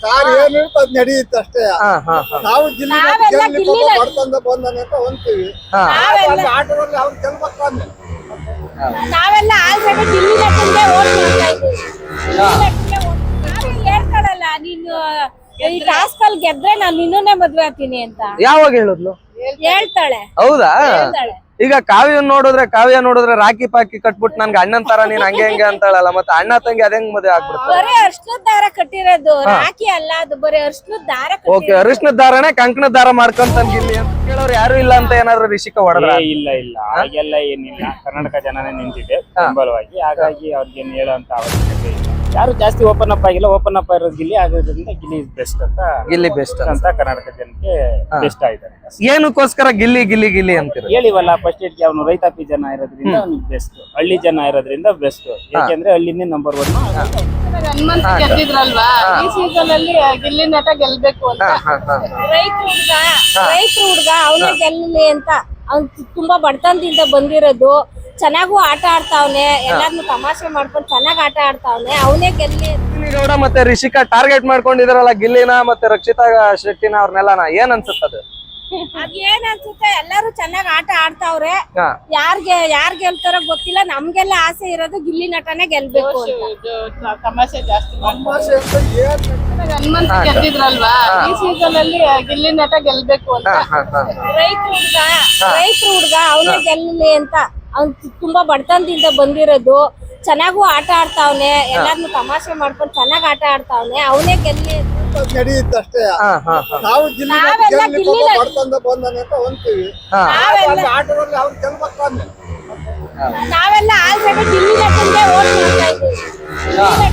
Star ಏನ್ ಇರುತ್ತೆ ಅದ್ ನಡೆಯುತ್ತೆ ಅಷ್ಟೇ. ಹಾ ಹಾ ಹಾ. ನಾವು ಗಿಲ್ಲಿ ಗೆಲ್ಲಿ ಬಂದಾನೆ ಅಂತ ಹೊಂತೀವಿ ಹಾ. ನಾವೆಲ್ಲ ಆಟದಲ್ಲಿ ಅವ್ರು ಗೆಲ್ಬೇಕಾದ್ರೆ ನಾವೆಲ್ಲ ಆಲ್ರೆಡಿ ಗಿಲ್ಲಿ ನಟನ್ಗೆ ಓಟ್ ಮಾಡ್ತಾ ಇದ್ದೀವಿ. ಗಿಲ್ಲಿ ನಾವೇ ಹೇಳ್ತಾಳಲ್ಲ ನೀನು ಈ ಟಾಸ್ಕ್ ಅಲ್ಲಿ ಗೆದ್ರೆ ನಾನು ನಿನ್ನನ್ನೇ ಮದ್ವೆ ಆಗ್ತೀನಿ ಅಂತ. ಯಾವಾಗ ಹೇಳಿದ್ಲು? ಹೇಳ್ತಾಳೆ. ಹೌದಾ? ಹೇಳ್ತಾಳೆ. ಈಗ ಕಾವ್ಯ ನೋಡಿದ್ರೆ ಕಾವ್ಯ ನೋಡಿದ್ರೆ ರಾಖಿ ಪಾಕಿ ಕಟ್ಬಿಟ್ಟು ನನ್ಗೆ ಅಣ್ಣನ್ ತರ ನೀನ್ ಹಂಗೆ ಹಂಗೆ ಅಂತಾಳಲ್ಲ ಮತ್ತೆ ಅಣ್ಣ ತಂಗಿ ಅದೇ ಹೆಂಗ್ ಮದ್ವೆ ಆಗ್ಬಿಡ್ತಾರೆ? ಬರೀ ದಾರ ಕಟ್ಟಿರೋದು. ರಾಖಿ ಅಲ್ಲ ಅದು ಬರೀ ಅರ್ಶನದ ದಾರ ಓಕೆ ಅರಿಶಿನ ದಾರನೇ ಕಂಕಣ ದಾರ ಮಾಡ್ಕೊಂತ ಇಲ್ಲಿ ಅಂತ ಕೇಳೋರು ಯಾರು ಇಲ್ಲ ಅಂತ ಏನಾದ್ರು ರಿಷಿಕ ಹೊಡೆದ್ರ? ಏ, ಇಲ್ಲ ಇಲ್ಲ. ಹಾಗೆಲ್ಲ ಏನಿಲ್ಲ. ಕರ್ನಾಟಕ ಜನನೇ ನಿಂತಿದೆ ಬೆಂಬಲವಾಗಿ. ಹಾಗಾಗಿ ಅವ್ರಿಗೇನು ಹೇಳೋಂತ ಅವಶ್ಯಕತೆ ಇಲ್ಲ. ಯಾರು ಜಾಸ್ತಿ ಓಪನ್ ಅಪ್ ಆಗಿಲ್ಲ ಓಪನ್ ಅಪ್ ಇರೋದು ಗಿಲ್ಲಿ ಆಗೋದ್ರಿಂದ ಗಿಲ್ಲಿ ಬೆಸ್ಟ್ ಅಂತ ಗಿಲ್ಲಿ ಬೆಸ್ಟ್ ಅಂತ. ಕರ್ನಾಟಕ ಜನಕ್ಕೆ ಬೆಸ್ಟ್ ಆಗಿದೆ ಏನಕ್ಕೋಸ್ಕರ ಗಿಲ್ಲಿ ಗಿಲ್ಲಿ ಗಿಲ್ಲಿ ಅಂತೀರ? ಹೇಳಿವಲ್ಲ ಫಸ್ಟ್ ಏಡ್ಗೆ ಅವನು ರೈತಾಪಿ ಜನ ಇರೋದ್ರಿಂದ ಅವ್ನಿಗೆ ಬೆಸ್ಟ್ ಹಳ್ಳಿ ಜನ ಇರೋದ್ರಿಂದ ಬೆಸ್ಟ್ ಯಾಕೆಂದ್ರೆ ಹಳ್ಳಿನೇ ನಂಬರ್ ಒನ್ ಹನುಮಂತ ಗೆದ್ದಿದ್ರಲ್ವಾ? ಈ ಸೀಸನ್ ಅಲ್ಲಿ ಗಿಲ್ಲಿ ನಟ ಗೆಲ್ಬೇಕು ಅಂತ. ರೈತರು ಹುಡ್ಗ ರೈತರು ಹುಡ್ಗ ಅವನೇ ಗೆಲ್ಲಲಿ ಅಂತ. ಅವ್ನ್ ತುಂಬಾ ಬಡತನದಿಂದ ಬಂದಿರೋದು. ಚೆನ್ನಾಗೂ ಆಟ ಆಡ್ತಾವ್ನೆ ಎಲ್ಲಾರ್ನು ತಮಾಷೆ ಮಾಡ್ಕೊಂಡು ಚೆನ್ನಾಗ್ ಆಟ ಆಡ್ತಾವ್ನೆ ಅವನೇ ಗೆಲ್ಲಿ. ಗೌಡ ಮತ್ತೆ ರಿಷಿಕಾ ಟಾರ್ಗೆಟ್ ಮಾಡ್ಕೊಂಡಿದಾರಲ್ಲ ಗಿಲ್ಲಿನ ಮತ್ತೆ ರಕ್ಷಿತಾ ಶೆಟ್ಟಿನ ಅವ್ರನ್ನೆಲ್ಲನ ಏನ್ ಅನ್ಸುತ್ತದು ಅದೇನ್ ಅನ್ಸುತ್ತೆ? ಎಲ್ಲಾರು ಚೆನ್ನಾಗ್ ಆಟ ಆಡ್ತಾವ್ರೆ. ಯಾರ್ಗೆ ಯಾರ್ ಗೆಲ್ತಾರ ಗೊತ್ತಿಲ್ಲ. ನಮ್ಗೆಲ್ಲ ಆಸೆ ಇರೋದು ಗಿಲ್ಲಿ ನಟನೆ ಗೆಲ್ಬೇಕು ತಮಾಷೆ ಜಾಸ್ತಿ ಹನುಮಂತ ಗೆದ್ದಿದ್ರಲ್ವಾ? ಈ ಸೀಸನ್ ಅಲ್ಲಿ ಗಿಲ್ಲಿ ನಟ ಗೆಲ್ಬೇಕು ಅಂತ. ಹಾ ಹಾ ರೈತ ಹುಡ್ಗ ರೈತರು ಹುಡ್ಗ ಅವನೇ ಗೆಲ್ಲಲಿ ಅಂತ. ಅವ್ನ್ ತುಂಬಾ ಬಡತನದಿಂದ ಬಂದಿರೋದು. ಚೆನ್ನಾಗೂ ಆಟ ಆಡ್ತಾವ್ನೆ ಎಲ್ಲಾರ್ನು ತಮಾಷೆ ಮಾಡ್ಕೊಂಡು ಚೆನ್ನಾಗ್ ಆಟ ಆಡ್ತಾವ್ನೆ ಅವನೇ ಗೆಲ್ಲಿ ಅಂತ. ಅದ್ ನಡೆಯುತ್ತೆ ಅಷ್ಟೇ ಹಾ ಹಾ ಹಾ. ನಾವು ಗಿಲ್ಲಿ ನಾವೆಲ್ಲ ಗೆಲ್ಲಿ ಗಿಲ್ಲಿ ಪಾಪ ಬಂದಾನೆ ಅಂತ ಹೊಂತೀವಿ ಹಾ. ನಾವೆಲ್ಲ ಆಟದಲ್ಲಿ ಅವ್ರು ಗೆಲ್ಬೇಕಾದ್ರೆ ನಾವೆಲ್ಲ ಆಲ್ರೆಡಿ ಗಿಲ್ಲಿ ನಟನ್ಗೆ ಓಟ್ ಮಾಡ್ತಾ ಇದ್ದೀವಿ. ಗಿಲ್ಲಿ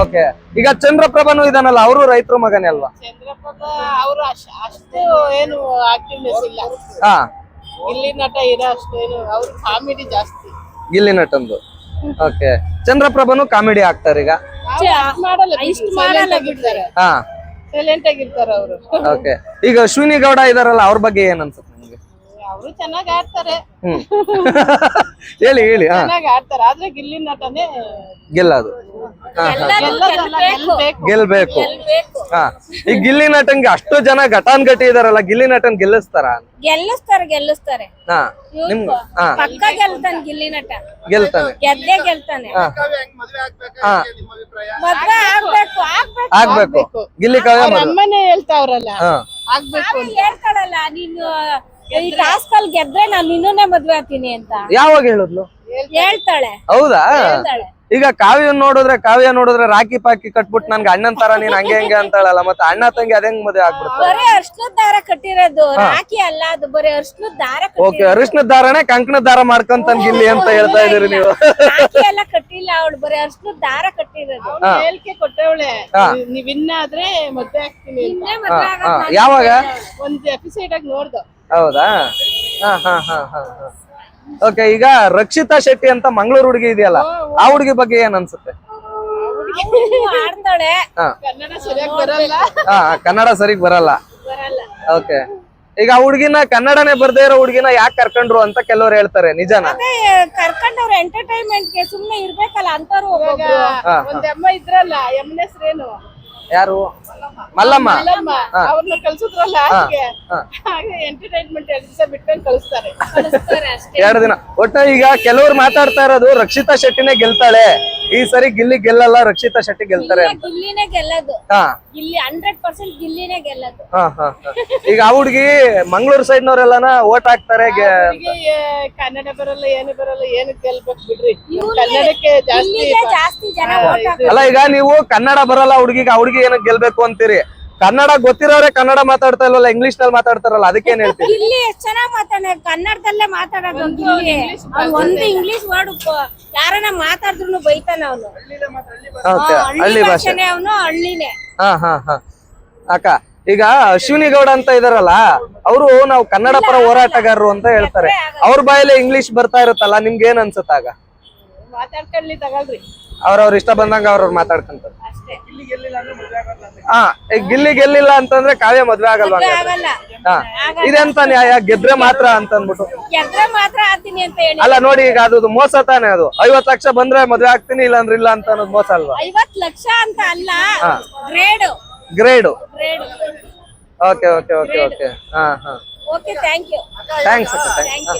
ಓಕೆ. ಈಗ ಚಂದ್ರಪ್ರಭನು ಇದಾನಲ್ಲ ಅವರು ರೈತರು ಮಗನೇ ಅಲ್ವಾ? ಚಂದ್ರಪ್ರಭ ಅವರು ಅಷ್ಟು ಏನು ಆಕ್ಟಿವ್ನೆಸ್ ಇಲ್ಲ. ಹಾ. ಗಿಲ್ಲಿ ನಟ ಇರೋ ಅಷ್ಟೇನು ಅವ್ರ ಕಾಮಿಡಿ ಜಾಸ್ತಿ. ಇಲ್ಲಿ ನಟಂದು. ಓಕೆ. ಚಂದ್ರಪ್ರಭನು ಕಾಮಿಡಿ ಆಗ್ತಾರೆ ಈಗ. ಮಾಡಲ್ಲ ಇಷ್ಟು ಮಾಡಲ್ಲ ಬಿಡ್ತಾರೆ. ಹಾ. ಸೈಲೆಂಟ್ ಆಗಿರ್ತಾರೆ ಅವರು. ಓಕೆ. ಈಗ ಅಶ್ವಿನಿ ಗೌಡ ಇದಾರಲ್ಲ ಅವ್ರ ಬಗ್ಗೆ ಏನ್ ಅನ್ಸುತ್ತೆ ನಿಮ್ಗೆ? ಅವರು ಚೆನ್ನಾಗಿ ಆಡ್ತಾರೆ. ಹೇಳಿ ಹೇಳಿ ಹಾ. ಚೆನ್ನಾಗಿ ಆಡ್ತಾರೆ ಆದ್ರೆ ಗಿಲ್ಲಿ ನಟನೆ ಗೆಲ್ಲದು. ಹಾ ಗೆಲ್ಲೋದಲ್ಲ, ಗೆಲ್ಬೇಕು. ಹಾ. ಈ ಗಿಲ್ಲಿ ನಟನ್ಗೆ ಅಷ್ಟು ಜನ ಘಟಾನ್ ಘಟಿ ಇದಾರಲ್ಲ ಗಿಲ್ಲಿ ನಟನ್ ಗೆಲ್ಲಿಸ್ತಾರ? ಗೆಲ್ಲಿಸ್ತಾರೆ ಗೆಲ್ಲಿಸ್ತಾರೆ. ಹಾ. ನಿಮ್ ಹಾ. ಪಕ್ಕ ಗೆಲ್ತಾನೆ ಗಿಲ್ಲಿ ನಟ. ಗೆಲ್ತಾನೆ. ಗೆದ್ದೇ ಗೆಲ್ತಾನೆ. ಹಾ. ಹಾ. ಮದ್ವೆ ಆಗ್ಬೇಕು ಆಗ್ಬೇಕು. ಆಗ್ಬೇಕು. ಗಿಲ್ಲಿ ಕಾವ್ಯ ಮದುವೆ. ಅಮ್ಮನೇ ಹೇಳ್ತಾವ್ರಲ್ಲ. ಹಾ. ಆಗ್ಬೇಕು ನಾವೇ ಹೇಳ್ತಾಳಲ್ಲ ನೀನು ಈ ಟಾಸ್ಕ್ ಅಲ್ಲಿ ಗೆದ್ರೆ ನಾನು ನಿನ್ನನ್ನೇ ಮದ್ವೆ ಆತೀನಿ ಅಂತ. ಯಾವಾಗ ಹೇಳಿದ್ಲು? ಹೇಳ್ತಾಳೆ. ಹೌದಾ? ಹೇಳ್ತಾಳೆ. ಈಗ ಕಾವ್ಯ ನೋಡಿದ್ರೆ ಕಾವ್ಯ ನೋಡಿದ್ರೆ ರಾಖಿ ಪಾಕಿ ಕಟ್ಬಿಟ್ಟು ನನ್ಗೆ ಅಣ್ಣನ್ ತರ ನೀನ್ ಹಂಗೆ ಹಂಗೆ ಅಂತಾಳಲ್ಲ ಮತ್ತೆ ಅಣ್ಣ ತಂಗಿ ಅದೇ ಹೆಂಗ್ ಮದುವೆ ಆಗ್ಬಿಡ್ತಾರೆ ಬರೀ ಅರ್ಶನದ ದಾರ ಕಟ್ಟಿರೋದು ರಾಖಿ ಅಲ್ಲ ಅದು ಬರೀ ಅರ್ಶನದ ದಾರ ಓಕೆ ಅರಿಶಿನ ದಾರನೇ ಕಂಕಣ ದಾರ ಮಾಡ್ಕೊಂತಾನ್ ಇಲ್ಲಿ ಅಂತ ಹೇಳ್ತಾ ಇದೀರಿ ನೀವು. ರಾಖಿ ಎಲ್ಲ ಕಟ್ಟಿಲ್ಲ ಅವಳು ಬರೀ ಅರ್ಶನದ ದಾರ ಕಟ್ಟಿರೋದು. ಹೇಳಿಕೆ ಕೊಟ್ಟವಳೆ ಹಾ. ನೀವ್ ಇನ್ನಾದ್ರೆ ಮದ್ವೆ ಆಗ್ತೀನಿ ಅಂತ. ಇನ್ನೇ ಮದ್ವೆ ಹಾ, ಆಗೋದು ಯಾವಾಗ? ಒಂದ್ ಎಪಿಸೋಡ್ ಆಗಿ ನೋಡ್ದು. ಹೌದಾ? ಹಾ ಹಾ ಹಾ ಹಾ ಓಕೆ ಈಗ ರಕ್ಷಿತಾ ಶೆಟ್ಟಿ ಅಂತ ಮಂಗಳೂರು ಹುಡುಗಿ ಇದೆಯಲ್ಲ ಆ ಹುಡುಗಿ ಬಗ್ಗೆ ಏನ್ ಅನ್ಸುತ್ತೆ? ಅವ್ಳು ಆಡ್ತಾಳೆ ಹಾ. ಕನ್ನಡ ಸರಿಯಾಗಿ ಬರಲ್ಲ ಹಾ ಕನ್ನಡ ಸರಿಗ್ ಬರಲ್ಲ. ಬರಲ್ಲ ಓಕೆ ಈಗ ಆ ಹುಡ್ಗಿನ ಕನ್ನಡನೇ ಬರ್ದೇ ಇರೋ ಹುಡುಗಿನ ಯಾಕೆ ಕರ್ಕೊಂಡ್ರು ಅಂತ ಕೆಲವ್ರು ಹೇಳ್ತಾರೆ ನಿಜಾನ? ಅದೇ ಕರ್ಕೊಂಡವ್ರ ಎಂಟರ್ಟೈನ್ಮೆಂಟ್ಗೆ ಸುಮ್ನೆ ಇರ್ಬೇಕಲ್ಲ ಅಂತವ್ರು ಹಾ, ಒಂದ್ ಅಮ್ಮ ಇದ್ರಲ್ಲ ಎಮ್ಮನ ಹೆಸರೇನು? ಯಾರು? ಮಲ್ಲಮ್ಮ. ಅವ್ರನ್ನ ಕಳ್ಸಿದ್ರಲ್ಲ ಎಂಟರ್ಟೈನ್ಮೆಂಟ್ ಎರಡು ದಿವಸ ಬಿಟ್ಕೊಂಡು ಕಳಿಸ್ತಾರೆ ಎರಡು ದಿನ. ಒಟ್ಟ ಈಗ ಕೆಲವ್ರು ಮಾತಾಡ್ತಾ ಇರೋದು ರಕ್ಷಿತಾ ಶೆಟ್ಟಿನೇ ಗೆಲ್ತಾಳೆ. ಈ ಸರಿ ಗಿಲ್ಲಿ ಗೆಲ್ಲಲ್ಲ ರಕ್ಷಿತಾ ಶೆಟ್ಟಿ ಗೆಲ್ತಾರೆ ಅಂತ ಗಿಲ್ಲಿನೇ ಗೆಲ್ಲೋದು. ಹಾ. ಗಿಲ್ಲಿ ಹಂಡ್ರೆಡ್ ಪರ್ಸೆಂಟ್ ಗಿಲ್ಲಿನೇ ಗೆಲ್ಲೋದು. ಹಾ ಹಾ ಹಾ. ಈಗ ಆ ಹುಡುಗಿ ಮಂಗಳೂರು ಸೈಡ್ನವ್ರೆಲ್ಲನ ಓಟ್ ಹಾಕ್ತಾರೆ ಗೆ- ಅವ್ರಿಗೆ ಏ, ಕನ್ನಡ ಬರಲ್ಲ ಏನು ಬರಲ್ಲ ಏನು ಗೆಲ್ಬೇಕು ಬಿಡ್ರಿ? ಕನ್ನಡಕ್ಕೆ ಜಾಸ್ತಿ ಗಿಲ್ಲಿಗೆ ಜಾಸ್ತಿ ಜನ ಓಟ್ ಹಾಕ್ತಾರೆ. ಅಲ್ಲ ಈಗ ನೀವು ಕನ್ನಡ ಬರಲ್ಲ ಹುಡುಗಿಗೆ ಆ ಹುಡುಗಿ ಏನಕ್ಕೆ ಗೆಲ್ಬೇಕು ಅಂತೀರಿ? ಕನ್ನಡ ಗೊತ್ತಿರೋರೆ ಕನ್ನಡ ಮಾತಾಡ್ತಾ ಇಲ್ವಲ್ಲ ಇಂಗ್ಲಿಷ್ನಲ್ಲಿ ಮಾತಾಡ್ತಾರಲ್ಲ ಅದಕ್ಕೆ ಹೇಳ್ತೀರಿ? ಗಿಲ್ಲಿ ಎಷ್ಟ್ ಚೆನ್ನಾಗ್ ಮಾತಾಡ ಕನ್ನಡದಲ್ಲೇ ಮಾತಾಡೋದು ಗಿಲ್ಲಿ ಅವ್ನ್ ಒಂದು ಇಂಗ್ಲಿಷ್ ವರ್ಡ್ ಯಾರನ್ನ ಮಾತಾಡಿದ್ರು ಬೈತಾನ ಅವನು. ಓಕೆ ಹಳ್ಳಿ ಹಳ್ಳಿ ಭಾಷೆ. ಭಾಷೆನೆ ಅವನು ಹಳ್ಳಿನೇ ಹಾ ಹಾ ಹಾ. ಅಕ್ಕ ಈಗ ಅಶ್ವಿನಿ ಗೌಡ ಅಂತ ಇದಾರಲ್ಲ ಅವರು ನಾವು ಕನ್ನಡ ಪರ ಹೋರಾಟಗಾರರು ಅಂತ ಹೇಳ್ತಾರೆ. ಅವ್ರ ಬಾಯಲ್ಲಿ ಇಂಗ್ಲಿಷ್ ಬರ್ತಾ ಇರುತ್ತಲ್ಲ ನಿಮ್ಗೆ ಏನ್ ಅನ್ಸುತ್ತಾಗ ಮಾತಾಡ್ಕೊಳ್ಳಿ ತಗೊಳ್ರಿ. ಅವ್ರವ್ರ ಇಷ್ಟ ಬಂದಂಗ ಅವ್ರವ್ರು ಮಾತಾಡ್ಕೊಂತಾರೆ. ಅಷ್ಟೇ. ಹಾ ಈಗ ಗಿಲ್ಲಿ ಗೆಲ್ಲಿಲ್ಲ ಅಂತಂದ್ರೆ ಕಾವ್ಯ ಮದ್ವೆ ಆಗಲ್ವಾ ಆಗಲ್ಲ. ಹಾ ಇದೆಂತ ನ್ಯಾಯ? ಗೆದ್ರೆ ಮಾತ್ರ ಅಂತ ಅಂದ್ಬಿಟ್ಟು ಗೆದ್ರೆ ಮಾತ್ರ ಆತೀನಿ ಅಂತ ಹೇಳಿ. ಅಲ್ಲ ನೋಡಿ ಈಗ ಅದು ಮೋಸ ತಾನೇ ಅದು? ಐವತ್ ಲಕ್ಷ ಬಂದ್ರೆ ಮದ್ವೆ ಆಗ್ತೀನಿ ಇಲ್ಲ ಅಂದ್ರೆ ಇಲ್ಲ ಅಂತ ಅನ್ನೋದು ಮೋಸ ಅಲ್ವಾ? ಐವತ್ ಲಕ್ಷ ಅಂತ ಅಲ್ಲ grade. Grade. Grade. Okay okay okay okay. ಹಾ ಹಾ. Okay thank you thanks thanks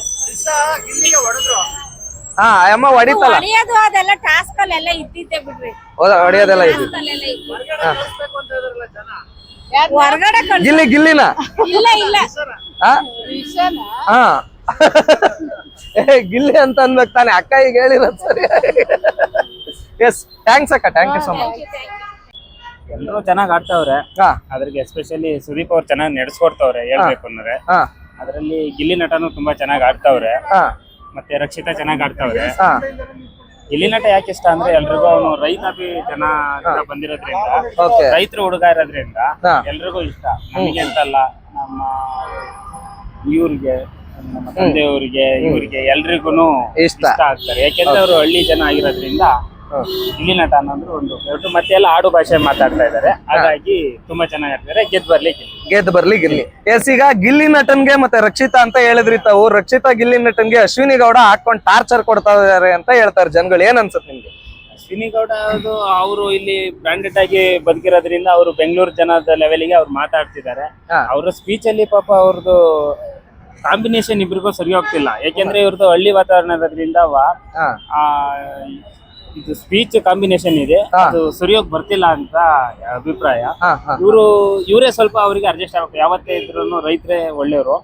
you ಹಾ ಅಮ್ಮ ಹೊಡಿತಲ್ಲ. ಹೊಡೆಯೋದು ಅದೆಲ್ಲ ಟಾಸ್ಕ್ ಅಲ್ಲೆಲ್ಲ ಇದ್ದಿದ್ದೆ ಬಿಡ್ರಿ. ಹೌದಾ ಹೊಡಿಯೋದೆಲ್ಲ ಇದೆ Task ಅಲ್ಲೆಲ್ಲ ಇತ್ತು. ಹೊರಗಡೆ ಕಳ್ ಗಿಲ್ಲಿ ಗಿಲ್ಲಿನ? ಇಲ್ಲ ಇಲ್ಲ. ಹಾ ಹಾ. ಏ ಗಿಲ್ಲಿ ಅಂತ ಅನ್ಬೇಕು ತಾನೆ. ಅಕ್ಕ ಈಗ ಹೇಳಿಲ್ಲ ಸರಿ. ಎಸ್ ಥ್ಯಾಂಕ್ಸ್ ಅಕ್ಕ ಥ್ಯಾಂಕ್ ಯು ಸೊ ಮಚ್ ಎಲ್ಲರೂ ಚೆನ್ನಾಗಿ ಆಡ್ತಾವ್ರೆ. ಹಾ. ಅದ್ರಿಗೆ ಎಸ್ಪೆಷಲಿ ಸುದೀಪ್ ಅವ್ರು ಚೆನ್ನಾಗಿ ನಡೆಸ್ಕೊಡ್ತಾವ್ರೆ ಹೇಳ್ಬೇಕು ಅಂದ್ರೆ. ಹಾ. ಅದರಲ್ಲಿ ಗಿಲ್ಲಿ ನಟನು ತುಂಬಾ ಚೆನ್ನಾಗಿ ಆಡ್ತಾವ್ರೆ. ಹಾ. ಮತ್ತೆ ರಕ್ಷಿತಾ ಚೆನ್ನಾಗಿ ಆಡ್ತಾವ್ರೆ. ಹಾ. ಗಿಲ್ಲಿ ನಟ ಯಾಕೆ ಇಷ್ಟ ಅಂದ್ರೆ ಎಲ್ರಿಗೂ ಅವನು ರೈತ ಬಿ ಜನ ಬಂದಿರೋದ್ರಿಂದ. ರೈತರು ಹುಡುಗ ಇರೋದ್ರಿಂದ ಹಾ. ಎಲ್ರಿಗೂ ಇಷ್ಟ. ನಮಗೆ ಅಂತಲ್ಲ ನಮ್ಮ ಇವ್ರಿಗೆ ನಮ್ಮ ತಂದೆಯವ್ರಿಗೆ ಇವ್ರಿಗೆ ಎಲ್ರಿಗೂ ಇಷ್ಟ. ಇಷ್ಟ ಆಗ್ತಾರೆ. ಯಾಕೆಂದ್ರೆ ಅವರು ಹಳ್ಳಿ ಜನ ಆಗಿರೋದ್ರಿಂದ ಗಿಲ್ಲಿ ನಟ ಅನ್ನೋದು ಒಂದು ಫೇವ್ರೇಟ್ ಮತ್ತೆ ಎಲ್ಲ ಆಡು ಭಾಷೆ ಮಾತಾಡ್ತಾ ಇದ್ದಾರೆ. ಹಾಗಾಗಿ ತುಂಬಾ ಚೆನ್ನಾಗಿ ಆಡ್ತಾರೆ ಗೆದ್ದು ಬರ್ಲಿ ಗಿಲ್ಲಿ. ಗೆದ್ದು ಬರ್ಲಿ ಗಿಲ್ಲಿ. ಎಸ್ ಈಗ ಗಿಲ್ಲಿ ನಟನ್ಗೆ ಮತ್ತೆ ರಕ್ಷಿತಾ ಅಂತ ಹೇಳಿದ್ರಿ ತಾವು. ರಕ್ಷಿತಾ ಗಿಲ್ಲಿ ನಟನ್ಗೆ ಅಶ್ವಿನಿ ಗೌಡ ಹಾಕೊಂಡು ಟಾರ್ಚರ್ ಕೊಡ್ತಾ ಇದಾರೆ ಅಂತ ಹೇಳ್ತಾರೆ ಜನಗಳು. ಏನ್ ಅನ್ಸುತ್ತೆ ನಿಮ್ಗೆ? ಅಶ್ವಿನಿ ಗೌಡ ಅದು ಅವರು ಇಲ್ಲಿ ಬ್ರಾಂಡೆಡ್ ಆಗಿ ಬದುಕಿರೋದ್ರಿಂದ ಅವರು ಬೆಂಗಳೂರು ಜನದ ಲೆವೆಲ್ಗೆ ಅವ್ರು ಮಾತಾಡ್ತಿದ್ದಾರೆ. ಅವರ ಸ್ಪೀಚ್ ಅಲ್ಲಿ ಪಾಪ ಅವ್ರದ್ದು ಕಾಂಬಿನೇಷನ್ ಇಬ್ರಿಗೂ ಸರಿ ಹೋಗ್ತಿಲ್ಲ. ಯಾಕೆಂದ್ರೆ ಇವ್ರದ್ದು ಹಳ್ಳಿ ವಾತಾವರಣ ಇರೋದ್ರಿಂದ ವ- ಆ, ಇದು ಸ್ಪೀಚ್ ಕಾಂಬಿನೇಷನ್ ಇದೆ. ಅದು ಸರಿಯೋಗ್ ಬರ್ತಿಲ್ಲ ಅಂತ ಅಭಿಪ್ರಾಯ. ಇವರು ಇವರೇ ಸ್ವಲ್ಪ ಅವರಿಗೆ ಅಡ್ಜಸ್ಟ್ ಆಗ್ಬೇಕು. ಯಾವತ್ತೇ ಇದ್ರು ರೈತರೇ ಒಳ್ಳೆಯವರು.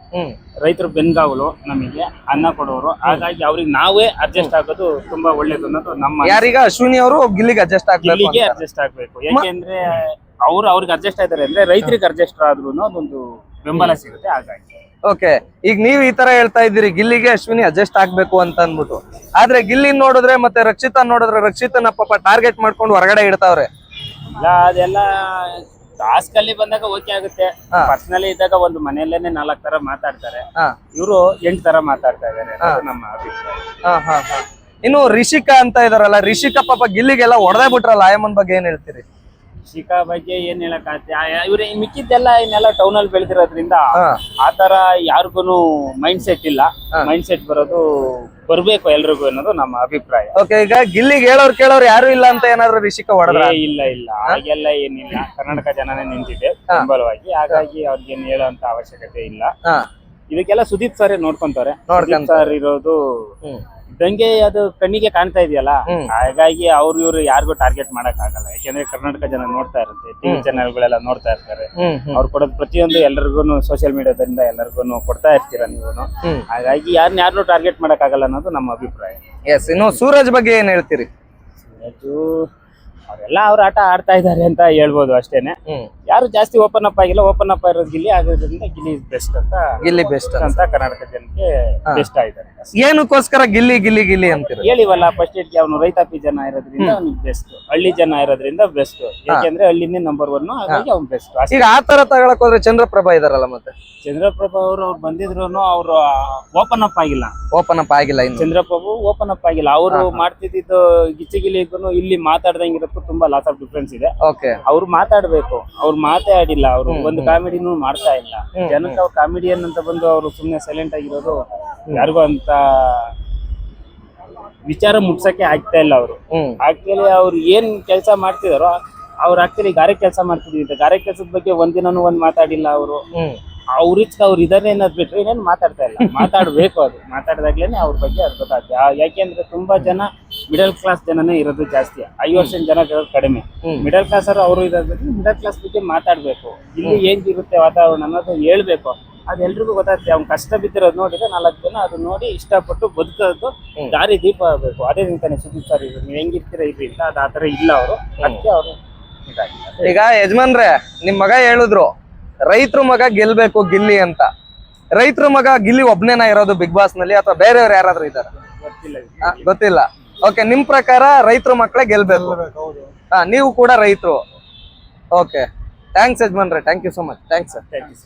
ರೈತರು ಬೆನ್ಗಾವಲು ನಮಗೆ ಅನ್ನ ಕೊಡೋರು. ಹಾಗಾಗಿ ಅವ್ರಿಗೆ ನಾವೇ ಅಡ್ಜಸ್ಟ್ ಆಗೋದು ತುಂಬಾ ಒಳ್ಳೇದು ಅನ್ನೋದು ನಮ್ಮ ಯಾರೀಗ ಅಶ್ವಿನಿ ಅವರು ಗಿಲ್ಲಿಗೆ ಅಡ್ಜಸ್ಟ್ ಆಗ್ಬೇಕು ಗಿಲ್ಲಿಗೆ. ಅಡ್ಜಸ್ಟ್ ಆಗ್ಬೇಕು. ಯಾಕೆಂದ್ರೆ ಅವ್ರು ಅವ್ರಿಗೆ ಅಡ್ಜಸ್ಟ್ ಆಯ್ತಾರೆ ಅಂದ್ರೆ ರೈತರಿಗೆ ಅಡ್ಜಸ್ಟ್ ಆದ್ರೂ ಅದೊಂದು ಬೆಂಬಲ ಸಿಗುತ್ತೆ. ಹಾಗಾಗಿ. ಓಕೆ ಈಗ ನೀವ್ ಈ ತರ ಹೇಳ್ತಾ ಇದ್ದೀರಿ ಗಿಲ್ಲಿಗೆ ಅಶ್ವಿನಿ ಅಡ್ಜಸ್ಟ್ ಆಗ್ಬೇಕು ಅಂತ ಅಂದ್ಬಿಟ್ಟು. ಆದ್ರೆ ಗಿಲ್ಲಿ ನೋಡಿದ್ರೆ ಮತ್ತೆ ರಕ್ಷಿತಾ ನೋಡಿದ್ರೆ ರಕ್ಷಿತನ ಪಾಪ ಟಾರ್ಗೆಟ್ ಮಾಡ್ಕೊಂಡು ಹೊರಗಡೆ ಇಡ್ತಾವ್ರೆ. ಇಲ್ಲ ಅದೆಲ್ಲ ಟಾಸ್ಕ್ ಅಲ್ಲಿ ಬಂದಾಗ ಓಕೆ ಆಗುತ್ತೆ. ಪರ್ಸನಲಿ ಇದ್ದಾಗ ಒಂದು ಮನೆಯಲ್ಲೇನೆ ನಾಲ್ಕ್ ತರ ಮಾತಾಡ್ತಾರೆ. ಹಾ. ಇವರು ಎಂಟ್ ತರ ಮಾತಾಡ್ತಾ ಇದಾರೆ ನಮ್ಮ ಅಭಿಪ್ರಾಯ. ಹಾ ಹಾ ಹಾ. ಇನ್ನು ರಿಷಿಕಾ ಅಂತ ಇದಾರಲ್ಲ ರಿಷಿಕಾ ಪಾಪ ಗಿಲ್ಲಿಗೆಲ್ಲ ಹೊಡೆದೇ ಬಿಟ್ರಲ್ಲ ಆಯಮನ್ ಬಗ್ಗೆ ಏನ್ ಹೇಳ್ತೀರಿ? ಶಿಖಾ ಬಗ್ಗೆ ಏನ್ ಹೇಳಕ್ ಇವ್ರ ಮಿಕ್ಕಿದ್ದೆಲ್ಲ ಇನ್ನೆಲ್ಲ ಟೌನ್ ಅಲ್ಲಿ ಬೆಳೆದಿರೋದ್ರಿಂದ ಆತರ ಯಾರಿಗೂ ಮೈಂಡ್ ಸೆಟ್ ಇಲ್ಲ. ಮೈಂಡ್ ಸೆಟ್ ಬರೋದು ಬರ್ಬೇಕು ಎಲ್ರಿಗೂ ಅನ್ನೋದು ನಮ್ಮ ಅಭಿಪ್ರಾಯ. ಓಕೆ ಈಗ ಗಿಲ್ಲಿಗೆ ಹೇಳೋರ್ ಕೇಳೋರ್ ಯಾರು ಇಲ್ಲ ಅಂತ ಏನಾದ್ರು ರಿಷಿಕ ಹೊಡೆದ್ರ? ಇಲ್ಲ ಇಲ್ಲ. ಹಾಗೆಲ್ಲ ಏನಿಲ್ಲ. ಕರ್ನಾಟಕ ಜನನೇ ನಿಂತಿದೆ ಬೆಂಬಲವಾಗಿ. ಹಾಗಾಗಿ ಅವ್ರಿಗೆ ಹೇಳುವಂತ ಅವಶ್ಯಕತೆ ಇಲ್ಲ. ಇದಕ್ಕೆಲ್ಲ ಸುದೀಪ್ ಸರ್ ನೋಡ್ಕೊಂತಾರೆ. ಸುದೀಪ್ ಸರ್ ಇರೋದು ದಂಗೆ ಅದು ಕಣ್ಣಿಗೆ ಕಾಣ್ತಾ ಇದೆಯಲ್ಲ? ಹಾಗಾಗಿ ಅವ್ರು ಇವ್ರು ಯಾರಿಗೂ ಟಾರ್ಗೆಟ್ ಮಾಡಕ್ ಆಗಲ್ಲ. ಯಾಕೆಂದ್ರೆ ಕರ್ನಾಟಕ ಜನ ನೋಡ್ತಾ ಇರುತ್ತೆ ಟಿವಿ ಚಾನೆಲ್ಗಳೆಲ್ಲ ನೋಡ್ತಾ ಇರ್ತಾರೆ. ಅವ್ರು ಕೊಡೋದ್ ಪ್ರತಿಯೊಂದು ಎಲ್ಲರಿಗೂ ಸೋಷಿಯಲ್ ಮೀಡಿಯಾದಿಂದ ಎಲ್ಲರಿಗೂ ಕೊಡ್ತಾ ಇರ್ತೀರ ನೀವು ಹಾಗಾಗಿ ಯಾರನ್ನ ಯಾರನ್ನೂ ಟಾರ್ಗೆಟ್ ಮಾಡಕ್ ಆಗಲ್ಲ ಅನ್ನೋದು ನಮ್ಮ ಅಭಿಪ್ರಾಯ. ಎಸ್ ಇನ್ನು ಸೂರಜ್ ಬಗ್ಗೆ ಏನ್ ಹೇಳ್ತೀರಿ? ಅದು ಅವರೆಲ್ಲ ಅವ್ರ ಆಟ ಆಡ್ತಾ ಇದ್ದಾರೆ ಅಂತ ಹೇಳ್ಬೋದು ಅಷ್ಟೇನೆ. ಯಾರು ಜಾಸ್ತಿ ಓಪನ್ ಅಪ್ ಆಗಿಲ್ಲ ಓಪನ್ ಅಪ್ ಇರೋದು ಗಿಲ್ಲಿ ಆಗೋದ್ರಿಂದ ಗಿಲ್ಲಿ ಬೆಸ್ಟ್ ಅಂತ ಗಿಲ್ಲಿ ಬೆಸ್ಟ್ ಅಂತ. ಕರ್ನಾಟಕ ಜನಕ್ಕೆ ಬೆಸ್ಟ್ ಆಗಿದ್ದಾರೆ. ಏನಕ್ಕೋಸ್ಕರ ಗಿಲ್ಲಿ ಗಿಲ್ಲಿ ಗಿಲ್ಲಿ ಅಂತ ಹೇಳಿವಲ್ಲ ಫಸ್ಟ್ ಏಡ್ಗೆ ಅವನು ರೈತಾಪಿ ಜನ ಇರೋದ್ರಿಂದ ಅವ್ನಿಗೆ ಬೆಸ್ಟ್ ಹಳ್ಳಿ ಜನ ಇರೋದ್ರಿಂದ ಬೆಸ್ಟ್ ಯಾಕೆಂದ್ರೆ ಹಳ್ಳಿನೇ ನಂಬರ್ ಒನ್ ಹಾಗಾಗಿ ಅವ್ನು ಬೆಸ್ಟ್ ಈಗ ಆ ತರ ತಗೊಳಕ್ ಹೋದ್ರೆ ಚಂದ್ರಪ್ರಭಾ ಇದಾರಲ್ಲ ಮತ್ತೆ? ಚಂದ್ರಪ್ರಭಾ ಅವರು ಅವ್ರು ಬಂದಿದ್ರು ಅವ್ರು ಓಪನ್ ಅಪ್ ಆಗಿಲ್ಲ. ಓಪನ್ ಅಪ್ ಆಗಿಲ್ಲ ಚಂದ್ರಪ್ರಭು ಓಪನ್ ಅಪ್ ಆಗಿಲ್ಲ. ಅವರು ಮಾಡ್ತಿದ್ದು ಗಿಚ್ಚಿಗಿಲಿಗೂ ಇಲ್ಲಿ ಮಾತಾಡ್ದಂಗಿರೋದಕ್ಕೂ ತುಂಬಾ ಲಾಸ್ ಆಫ್ ಡಿಫ್ರೆನ್ಸ್ ಇದೆ. ಓಕೆ ಅವ್ರು ಮಾತಾಡ್ಬೇಕು. ಅವ್ರು ಮಾತಾಡಿಲ್ಲ ಅವರು ಒಂದು ಕಾಮಿಡಿನೂ ಮಾಡ್ತಾ ಇಲ್ಲ. ಜನಕ್ಕೆ ಅವ್ರು ಕಾಮಿಡಿಯನ್ ಅಂತ ಬಂದು ಅವರು ಸುಮ್ನೆ ಸೈಲೆಂಟ್ ಆಗಿರೋದು ಯಾರಿಗೂ ಅಂತ ವಿಚಾರ ಮುಟ್ಸಕ್ಕೆ ಆಗ್ತಾ ಇಲ್ಲ ಅವರು. ಆಕ್ಚುಲಿ ಅವ್ರು ಏನ್ ಕೆಲಸ ಮಾಡ್ತಿದಾರೋ ಅವ್ರು ಆಕ್ಚುಲಿ ಗಾರೆ ಕೆಲಸ ಮಾಡ್ತಿದ್ರು ಗಾರೆ ಕೆಲಸದ ಬಗ್ಗೆ ಒಂದಿನೂ ಒಂದ್ ಮಾತಾಡಿಲ್ಲ ಅವರು. ಅವ್ರ ಇಚ್ಛ ಅವ್ರು ಇದಾರೆ ಅನ್ನೋದ್ ಬಿಟ್ರೆ ಇನ್ನೇನು ಮಾತಾಡ್ತಾ ಇಲ್ಲ. ಮಾತಾಡ್ಬೇಕು ಅದು. ಮಾತಾಡ್ದಾಗ್ಲೇನೆ ಅವ್ರ ಬಗ್ಗೆ ಅರ್ಥ ಯಾಕೆಂದ್ರೆ ತುಂಬಾ ಜನ ಮಿಡಲ್ ಕ್ಲಾಸ್ ಜನನೇ ಇರೋದು ಜಾಸ್ತಿ. ಐದು ವರ್ಷ ಜನ ಇರೋದು ಕಡಿಮೆ. ಮಿಡಲ್ ಕ್ಲಾಸ್ ಅವರು ಅವರು ಇರೋದ್ರಿಂದ ಮಿಡಲ್ ಕ್ಲಾಸ್ ಬಗ್ಗೆ ಮಾತಾಡ್ಬೇಕು. ಇಲ್ಲಿ ಏನಿರುತ್ತೆ ವಾತಾವರಣ ಅನ್ನೋದು ಹೇಳ್ಬೇಕು. ಅದೆಲ್ರಿಗೂ ಗೊತ್ತಾಗ್ತದೆ. ಅವ್ನು ಕಷ್ಟ ಬಿದ್ದಿರೋದು ನೋಡಿದ್ರೆ ನಾಲ್ಕು ಜನ ಅದು ನೋಡಿ ಇಷ್ಟಪಟ್ಟು ಬದುಕೋದು ದಾರಿ ದೀಪ ಆಗಬೇಕು. ಅದೇ ನಿಂತಾನೆ ಸುದೀಪ್ ಸರ್ ಇದು ನೀವು ಹೆಂಗಿರ್ತೀರ ಇರ್ರಿ ಅಂತ ಅದು ಆ ಥರ ಇಲ್ಲ ಅವರು. ಅದಕ್ಕೆ ಅವರು ಈಗ ಯಜಮಾನ್ರೆ ನಿಮ್ ಮಗ ಹೇಳಿದ್ರು ರೈತರ ಮಗ ಗೆಲ್ಬೇಕು ಗಿಲ್ಲಿ ಅಂತ. ರೈತರ ಮಗ ಗಿಲ್ಲಿ ಒಬ್ನೇನ ಇರೋದು ಬಿಗ್ ಬಾಸ್ನಲ್ಲಿ ಅಥವಾ ಬೇರೆಯವ್ರು ಯಾರಾದ್ರೂ ಇದ್ದಾರೆ? ಗೊತ್ತಿಲ್ಲ ಇದು. ಗೊತ್ತಿಲ್ಲ. ಓಕೆ ನಿಮ್ ಪ್ರಕಾರ ರೈತರು ಮಕ್ಕಳೇ ಗೆಲ್ಬೇಕು? ಹಾ ನೀವು ಕೂಡ ರೈತರು. ಓಕೆ ಥ್ಯಾಂಕ್ಸ್ ಯಜಮಾನ್ರೆ thank you so much thanks sir. Thank you.